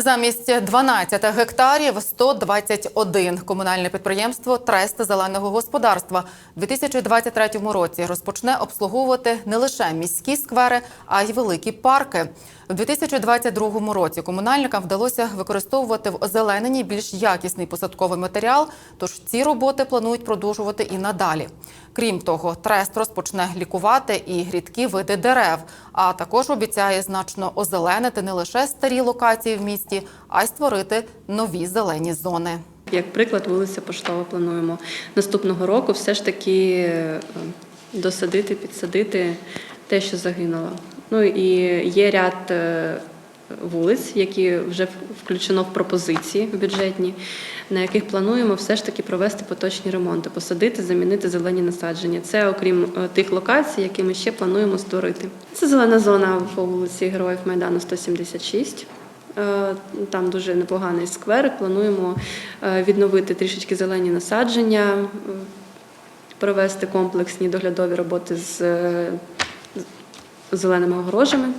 Замість 12 гектарів 121. Комунальне підприємство Трест зеленого господарства у 2023 році розпочне обслуговувати не лише міські сквери, а й великі парки. У 2022 році комунальникам вдалося використовувати в озелененні більш якісний посадковий матеріал, тож ці роботи планують продовжувати і надалі. Крім того, трест розпочне лікувати і рідкі види дерев, а також обіцяє значно озеленити не лише старі локації в місті, а й створити нові зелені зони. Як приклад, вулиця Поштова плануємо наступного року все ж таки е, досадити, підсадити те, що загинуло. Ну і є ряд е, вулиць, які вже включено в пропозиції бюджетні, на яких плануємо все ж таки провести поточні ремонти, посадити, замінити зелені насадження. Це окрім е, тих локацій, які ми ще плануємо створити. Це зелена зона по вулиці Героїв Майдану 176. Е, Там дуже непоганий сквер. Плануємо відновити трішечки зелені насадження, провести комплексні доглядові роботи з зеленими огорожами.